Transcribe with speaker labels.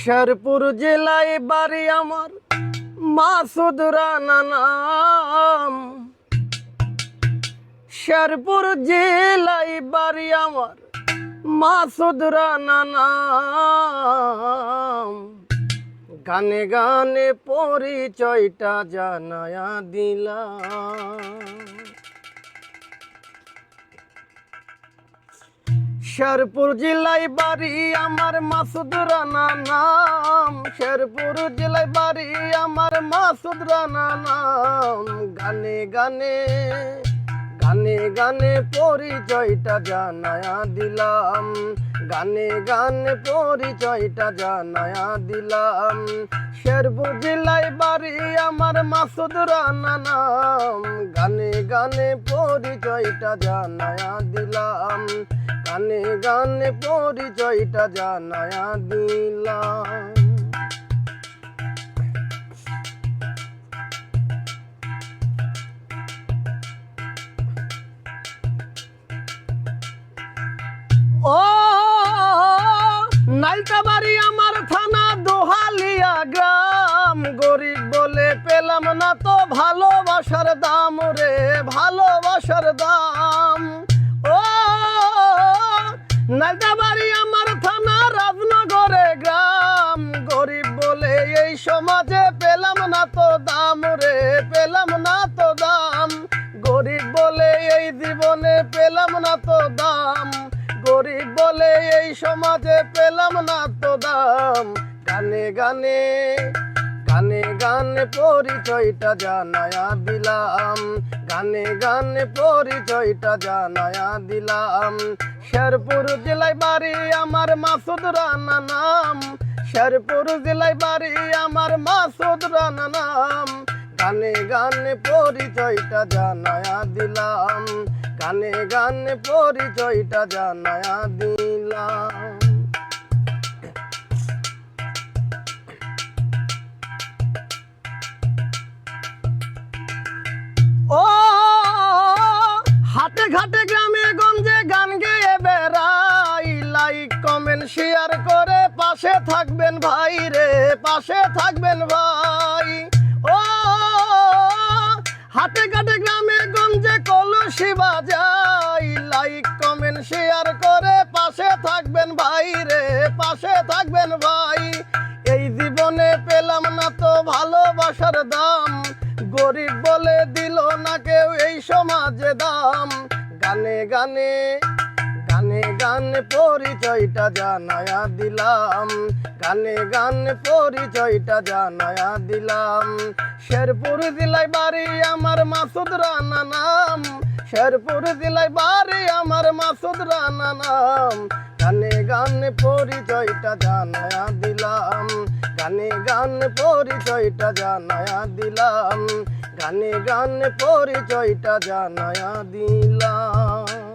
Speaker 1: শেরপুর জেলায় বাড়ি আমার মাসুদ রানা নাম। শেরপুর জেলায় বাড়ি আমার মাসুদ রানা নাম। গানে গানে পরিচয়টা জানায়া দিলাম। শেরপুর জেলায় বাড়ি, আমার মাসুদ রানা নাম। শেরপুর জেলায় বাড়ি, আমার মাসুদ রানা নাম। গানে গানে গানে গানে পরিচয়টা জানায়া দিলাম। গানে গানে পরিচয়টা জানায়া দিলাম। শেরপুর জেলায় বাড়ি, আমার মাসুদ রানা নাম। গানে পরিচয়টা জানায়া দিলাম। গানে গানে পরিচয়টা জানায়া দিলাম। ও নাইকা বাড়ি আমার থানা দোহালিয়া গ্রাম, গরিব সমাজে পেলাম না তো দাম রে, পেলাম না তো দাম। গরিব বলে এই জীবনে পেলাম না তো দাম। গরিব বলে এই সমাজে পেলাম না তো দাম। গানে গানে গানে গানে পরিচয়টা জানায়া দিলাম। গানে গানে পরিচয়টা জানায়া দিলাম। শেরপুর জেলায় বাড়ি আমার মাসুদ রানা নাম। শেরপুর জেলায় বাড়ি আমার মাসুদ রানা নাম। গানে গানে পরিচয়টা জানায়া দিলাম। গানে গানে পরিচয়টা জানায়া দিলাম। ও, হাটে ঘাটে গ্রামে গঞ্জে গান গেয়ে বেড়াই। লাইক কমেন্ট শেয়ার করে পাশে থাকবেন ভাই রে, পাশে থাকবেন ভাই। ও, হাটে ঘাটে গ্রামে গঞ্জে কলসি বাজাই। লাইক কমেন্ট শেয়ার করে পাশে থাকবেন ভাই রে, পাশে থাকবেন ভাই। এই জীবনে পেলাম না তো ভালোবাসার দাম। গরিব বলে দিল না কেউ এই সমাজে দাম। গানে গানে গানে গানে পরিচয়টা জানায়া দিলাম। গানে গানে পরিচয়টা জানায়া দিলাম। শেরপুর জেলায় বাড়ি আমার মাসুদ রানা নাম। শেরপুর জেলায় বাড়ি আমার মাসুদ রানা নাম। গানে গানে পরিচয়টা জানায়া দিলাম। গানে গানে পরিচয়টা জানায়া দিলাম। গানে গানে পরিচয়টা জানায়া দিলাম।